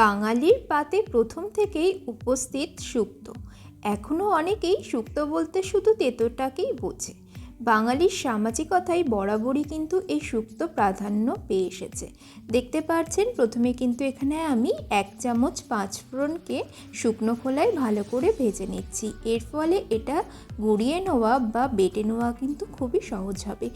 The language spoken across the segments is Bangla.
বাঙালির পাতে প্রথম থেকেই উপস্থিত শুক্তো এখনও অনেকেই শুক্তো বলতে শুধু তেঁতোটাকেই বোঝে। বাঙালির সামাজিকতায় বরাবরই কিন্তু এই শুক্তো প্রাধান্য পেয়ে এসেছে। দেখতে পাচ্ছেন প্রথমে কিন্তু এখানে আমি এক চামচ পাঁচ ফোড়নকে শুকনো খোলায় ভালো করে ভেজে নিচ্ছি। এর ফলে এটা গুঁড়িয়ে নেওয়া বা বেটে নেওয়া কিন্তু খুবই সহজ হবে।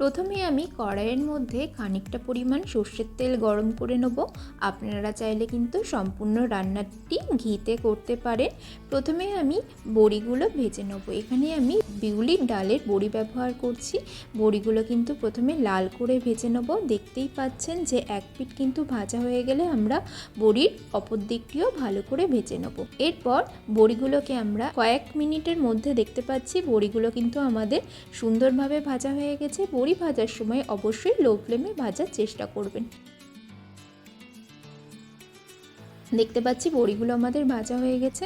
প্রথমে আমি কড়াইয়ের মধ্যে খানিকটা পরিমাণ সর্ষের তেল গরম করে নেব। আপনারা চাইলে কিন্তু সম্পূর্ণ রান্নাটি ঘিতে করতে পারেন। প্রথমে আমি বড়িগুলো ভেজে নেব। এখানে আমি বিউলির ডালের বড়ি ব্যবহার করছি। বড়িগুলো কিন্তু প্রথমে লাল করে ভেজে নেব। দেখতেই পাচ্ছেন যে এক পিঠ কিন্তু ভাজা হয়ে গেলে আমরা বড়ির অপর দিকটিও ভালো করে ভেজে নেব। এরপর বড়িগুলোকে আমরা কয়েক মিনিটের মধ্যে দেখতে পাচ্ছি। বড়িগুলো কিন্তু আমাদের সুন্দরভাবে ভাজা হয়ে গেছে। বড়ি ভাজার সময় অবশ্যই লো ফ্লেমে ভাজার চেষ্টা করবেন। দেখতে পাচ্ছি বড়িগুলো আমাদের ভাজা হয়ে গেছে।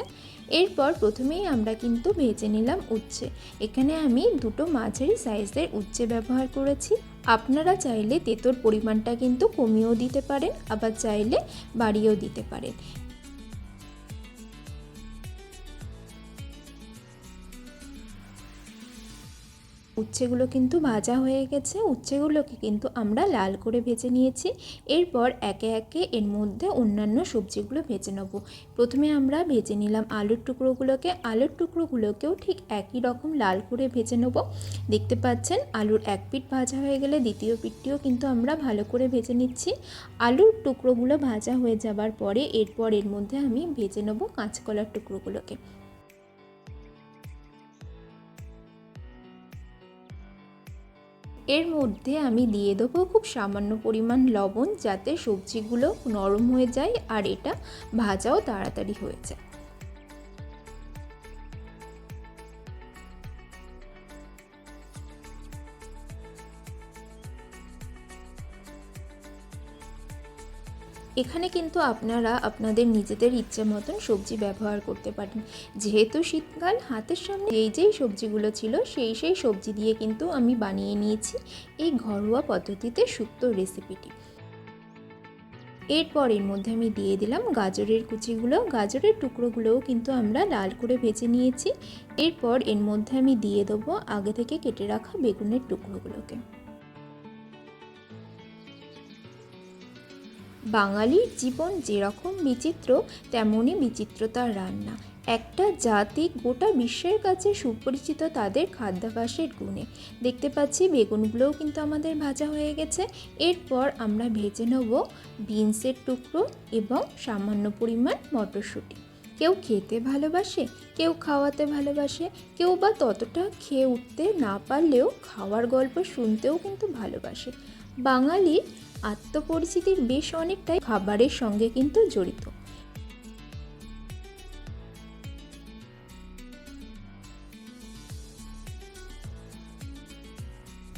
এরপর প্রথমেই আমরা কিন্তু ভেজে নিলাম উচ্ছে। এখানে আমি দুটো মাঝারি সাইজের উচ্ছে ব্যবহার করেছি। আপনারা চাইলে তেঁতোর পরিমাণটা কিন্তু কমিয়েও দিতে পারেন, আবার চাইলে বাড়িয়েও দিতে পারেন। উচ্ছেগুলো কিন্তু ভাজা হয়ে গেছে। উচ্ছেগুলোকে কিন্তু আমরা লাল করে ভেজে নিয়েছি। এরপর একে একে এর মধ্যে অন্যান্য সবজিগুলো ভেজে নেব। প্রথমে আমরা ভেজে নিলাম আলুর টুকরোগুলোকে। আলুর টুকরোগুলোকেও ঠিক একই রকম লাল করে ভেজে নেব। দেখতে পাচ্ছেন, আলুর এক পিঠ ভাজা হয়ে গেলে দ্বিতীয় পিঠটিও কিন্তু আমরা ভালো করে ভেজে নিচ্ছি। আলুর টুকরোগুলো ভাজা হয়ে যাবার পরে এরপর এর মধ্যে আমি ভেজে নেব কাঁচকলার টুকরোগুলোকে। এর মধ্যে আমি দিয়ে দেবো খুব সামান্য পরিমাণ লবণ যাতে সবজিগুলো নরম হয়ে যায় আর এটা ভাজাও তাড়াতাড়ি হয়ে যায়। এখানে কিন্তু আপনারা আপনাদের নিজেদের ইচ্ছে মতন সবজি ব্যবহার করতে পারেন। যেহেতু শীতকাল, হাতের সামনে যেই যেই সবজিগুলো ছিল, সেই সেই সবজি দিয়ে কিন্তু আমি বানিয়ে নিয়েছি এই ঘরোয়া পদ্ধতিতে শুক্তো রেসিপিটি। এরপর এর মধ্যে আমি দিয়ে দিলাম গাজরের কুচিগুলো। গাজরের টুকরোগুলোও কিন্তু আমরা লাল করে ভেজে নিয়েছি। এরপর এর মধ্যে আমি দিয়ে দেবো আগে থেকে কেটে রাখা বেগুনের টুকরোগুলোকে। বাঙালির জীবন যেরকম বিচিত্র, তেমনই বিচিত্রতার রান্না। একটা জাতি গোটা বিশ্বের কাছে সুপরিচিত তাদের খাদ্যাভাসের গুণে। দেখতে পাচ্ছি বেগুনগুলোও কিন্তু আমাদের ভাজা হয়ে গেছে। এরপর আমরা ভেজে নেব বিনসের টুকরো এবং সামান্য পরিমাণ মটরশুঁটি। কেউ খেতে ভালোবাসে, কেউ খাওয়াতে ভালোবাসে, কেউ বা ততটা খেয়ে উঠতে না পারলেও খাওয়ার গল্প শুনতেও কিন্তু ভালোবাসে। বাঙালির আত্মপরিচিতির বেশ অনেকটাই খাবারের সঙ্গে কিন্তু জড়িত।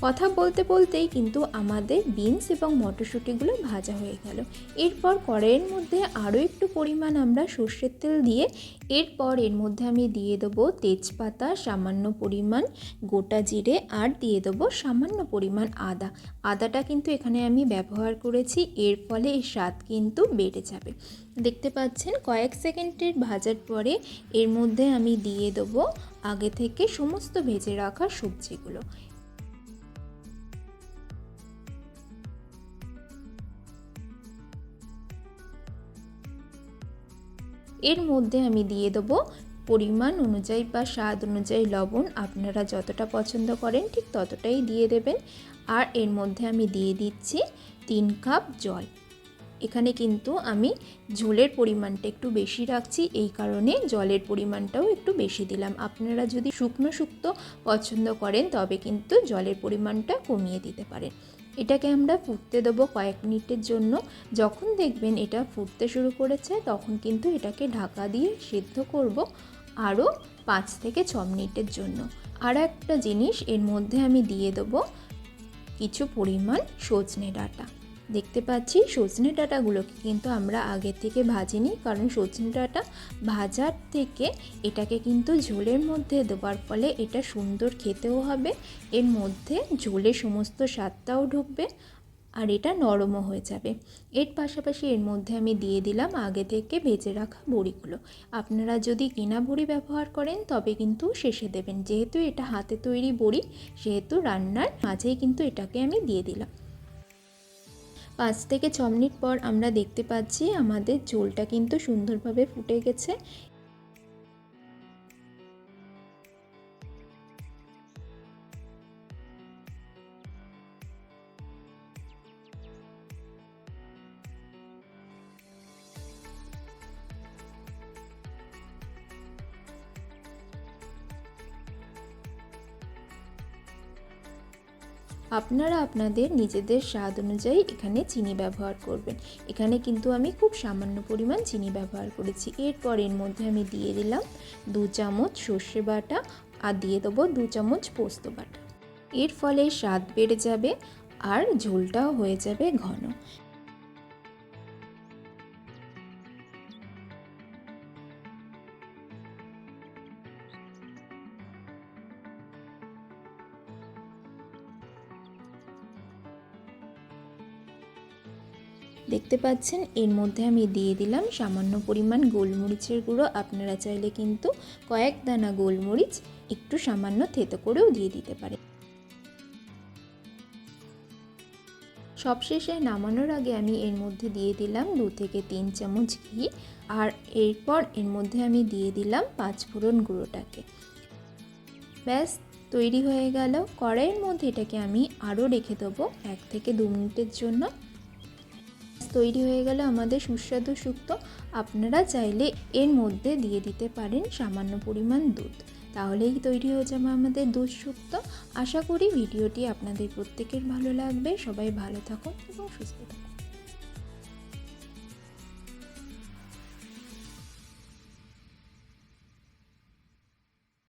কথা বলতে বলতেই কিন্তু আমাদের বিনস এবং মটরশুঁটিগুলো ভাজা হয়ে গেল। এরপর কড়াইয়ের মধ্যে আরও একটু পরিমাণ আমরা সর্ষের তেল দিয়ে এরপর এর মধ্যে আমি দিয়ে দেবো তেজপাতা, সামান্য পরিমাণ গোটা জিরে আর দিয়ে দেবো সামান্য পরিমাণ আদা। আদাটা কিন্তু এখানে আমি ব্যবহার করেছি, এর ফলে এর স্বাদ কিন্তু বেড়ে যাবে। দেখতে পাচ্ছেন, কয়েক সেকেন্ডের ভাজার পরে এর মধ্যে আমি দিয়ে দেবো আগে থেকে সমস্ত ভেজে রাখা সবজিগুলো। এর মধ্যে আমি দিয়ে দেবো পরিমাণ অনুযায়ী বা স্বাদ অনুযায়ী লবণ। আপনারা যতটা পছন্দ করেন ঠিক ততটাই দিয়ে দেবেন। আর এর মধ্যে আমি দিয়ে দিচ্ছি তিন কাপ জল। এখানে কিন্তু আমি ঝোলের পরিমাণটা একটু বেশি রাখছি, এই কারণে জলের পরিমাণটাও একটু বেশি দিলাম। আপনারা যদি শুকনো শুক্তো পছন্দ করেন, তবে কিন্তু জলের পরিমাণটা কমিয়ে দিতে পারেন। এটাকে আমরা ফুটতে দেবো কয়েক মিনিটের জন্য। যখন দেখবেন এটা ফুটতে শুরু করেছে, তখন কিন্তু এটাকে ঢাকা দিয়ে সিদ্ধ করব আরও পাঁচ থেকে ছ মিনিটের জন্য। আর একটা জিনিস এর মধ্যে আমি দিয়ে দেবো, কিছু পরিমাণ সজনে ডাঁটা। দেখতে পাচ্ছি সজনে ডাঁটাগুলোকে কিন্তু আমরা আগে থেকে ভাজিনি, কারণ সজনে ডাঁটা ভাজার থেকে এটাকে কিন্তু ঝোলের মধ্যে দেওয়ার ফলে এটা সুন্দর খেতেও হবে। এর মধ্যে ঝোলে সমস্ত স্বাদটাও ঢুকবে আর এটা নরমও হয়ে যাবে। এর পাশাপাশি এর মধ্যে আমি দিয়ে দিলাম আগে থেকে ভেজে রাখা বড়িগুলো। আপনারা যদি কিনা বড়ি ব্যবহার করেন, তবে কিন্তু শেষে দেবেন। যেহেতু এটা হাতে তৈরি বড়ি, সেহেতু রান্নার মাঝেই কিন্তু এটাকে আমি দিয়ে দিলাম। পাঁচ থেকে ছ মিনিট পর আমরা দেখতে পাচ্ছি আমাদের ঝোলটা কিন্তু সুন্দরভাবে ফুটে গেছে। আপনারা আপনাদের নিজেদের স্বাদ অনুযায়ী এখানে চিনি ব্যবহার করবেন। এখানে কিন্তু আমি খুব সামান্য পরিমাণ চিনি ব্যবহার করেছি। এরপর এর মধ্যে আমি দিয়ে দিলাম দু চামচ সর্ষে বাটা আর দিয়ে দেবো দু চামচ পোস্ত বাটা। এর ফলে স্বাদ বেড়ে যাবে আর ঝোলটাও হয়ে যাবে ঘন। দেখতে পাচ্ছেন, এর মধ্যে আমি দিয়ে দিলাম সামান্য পরিমাণ গোলমরিচের গুঁড়ো। আপনারা চাইলে কিন্তু কয়েক দানা গোলমরিচ একটু সামান্য থেতো করেও দিয়ে দিতে পারে সবশেষে নামানোর আগে আমি এর মধ্যে দিয়ে দিলাম দু থেকে তিন চামচ ঘি। আর এরপর এর মধ্যে আমি দিয়ে দিলাম পাঁচ ফোড়ন গুঁড়োটাকে। ব্যাস, তৈরি হয়ে গেল। কড়াইয়ের মধ্যে এটাকে আমি আরও রেখে দেবো এক থেকে দু মিনিটের জন্য। তৈরি হয়ে গেলে আমাদের সুস্বাদু শুক্তো আপনারা চাইলে এর মধ্যে দিয়ে দিতে পারেন সামান্য পরিমাণ দুধ। তাহলেই তৈরি হয়ে যাবে আমাদের দুধ শুক্তো আশা করি ভিডিওটি আপনাদের প্রত্যেকের ভালো লাগবে। সবাই ভালো থাকুন এবং সুস্থ থাকুন।